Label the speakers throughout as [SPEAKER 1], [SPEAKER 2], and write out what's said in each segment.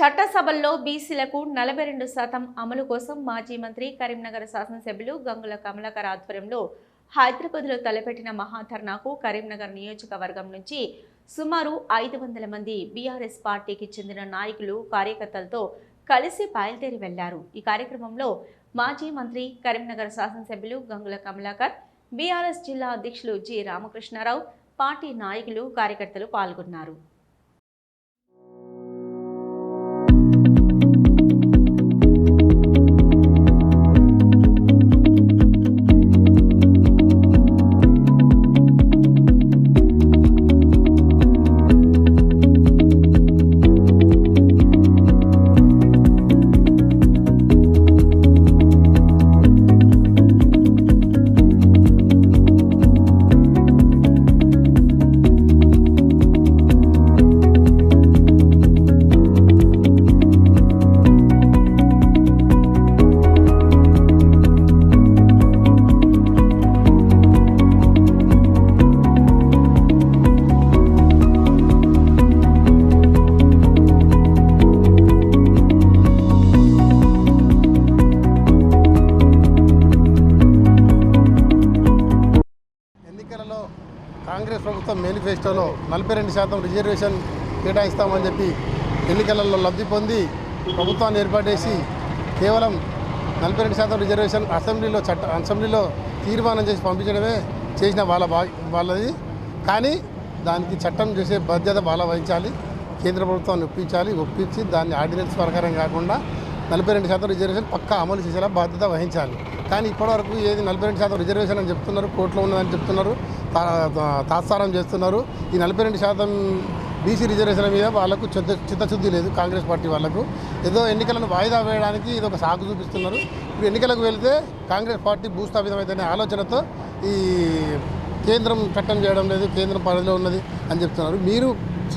[SPEAKER 1] చట్టసభల్లో బీసీలకు నలభై రెండు శాతం అమలు కోసం మాజీ మంత్రి కరీంనగర్ శాసనసభ్యులు గంగుల కమలాకర్ ఆధ్వర్యంలో హైదరాబాద్లో తలపెట్టిన మహాధర్నాకు కరీంనగర్ నియోజకవర్గం నుంచి సుమారు ఐదు వందల మంది బీఆర్ఎస్ పార్టీకి చెందిన నాయకులు కార్యకర్తలతో కలిసి బయలుదేరి వెళ్ళారు. ఈ కార్యక్రమంలో మాజీ మంత్రి కరీంనగర్ శాసనసభ్యులు గంగుల కమలాకర్ బీఆర్ఎస్ జిల్లా అధ్యక్షులు జి రామకృష్ణారావు పార్టీ నాయకులు కార్యకర్తలు పాల్గొన్నారు.
[SPEAKER 2] కాంగ్రెస్ ప్రభుత్వం మేనిఫెస్టోలో నలభై రెండు శాతం రిజర్వేషన్ కేటాయిస్తామని చెప్పి ఎన్నికలలో లబ్ధి పొంది ప్రభుత్వాన్ని ఏర్పాటేసి కేవలం నలభై రెండు శాతం రిజర్వేషన్ అసెంబ్లీలో చట్ట అసెంబ్లీలో తీర్మానం చేసి పంపించడమే చేసిన వాళ్ళ బా వాళ్ళది. కానీ దానికి చట్టం చేసే బాధ్యత వాళ్ళ వహించాలి. కేంద్ర ప్రభుత్వాన్ని ఒప్పించాలి. ఒప్పించి దాన్ని ఆర్డినెన్స్ ప్రకారం కాకుండా నలభై రెండు శాతం రిజర్వేషన్ పక్కా అమలు చేసేలా బాధ్యత వహించాలి. కానీ ఇప్పటివరకు ఏది నలభై రెండు శాతం రిజర్వేషన్ అని చెప్తున్నారు కోర్టులో ఉన్నదని చెప్తున్నారు తాత్సారం చేస్తున్నారు. ఈ నలభై రెండు శాతం బీసీ రిజర్వేషన్ మీద వాళ్ళకు చిత్త చిత్తశుద్ధి లేదు కాంగ్రెస్ పార్టీ వాళ్ళకు. ఏదో ఎన్నికలను వాయిదా వేయడానికి ఇది ఒక సాగు చూపిస్తున్నారు. ఇప్పుడు ఎన్నికలకు వెళితే కాంగ్రెస్ పార్టీ భూస్థాపితమైతేనే ఆలోచనతో ఈ కేంద్రం చట్టం చేయడం లేదు కేంద్రం పరిధిలో ఉన్నది అని చెప్తున్నారు. మీరు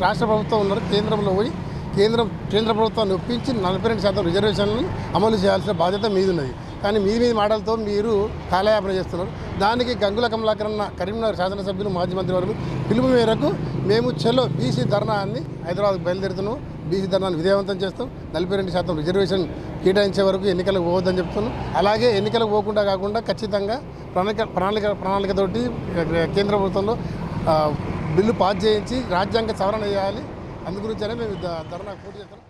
[SPEAKER 2] రాష్ట్ర ప్రభుత్వం ఉన్నారు కేంద్రంలో పోయి కేంద్రం కేంద్ర ప్రభుత్వాన్ని ఒప్పించి నలభై రెండు శాతం రిజర్వేషన్లను అమలు చేయాల్సిన బాధ్యత మీదున్నది. కానీ మీది మీది మాటలతో మీరు కాలయాపన చేస్తున్నారు. దానికి గంగుల కమలాకరణ కరీంనగర్ శాసనసభ్యులు మాజీ మంత్రి వారు పిలుపు మేరకు మేము చెలో బీసీ ధర్నాన్ని హైదరాబాద్ బయలుదేరుతున్నాం. బీసీ ధర్నాన్ని విజయవంతం చేస్తాం. నలభై రెండు శాతం రిజర్వేషన్ కేటాయించే వరకు ఎన్నికలకు పోవద్దని చెప్తున్నాం. అలాగే ఎన్నికలకు పోకుండా కాకుండా ఖచ్చితంగా ప్రణాళిక ప్రణాళిక ప్రణాళికతోటి కేంద్ర ప్రభుత్వంలో బిల్లు పాస్ చేయించి రాజ్యాంగ సవరణ చేయాలి. అందు గురించనే మేము ధర్నా పూర్తి చేస్తున్నాం.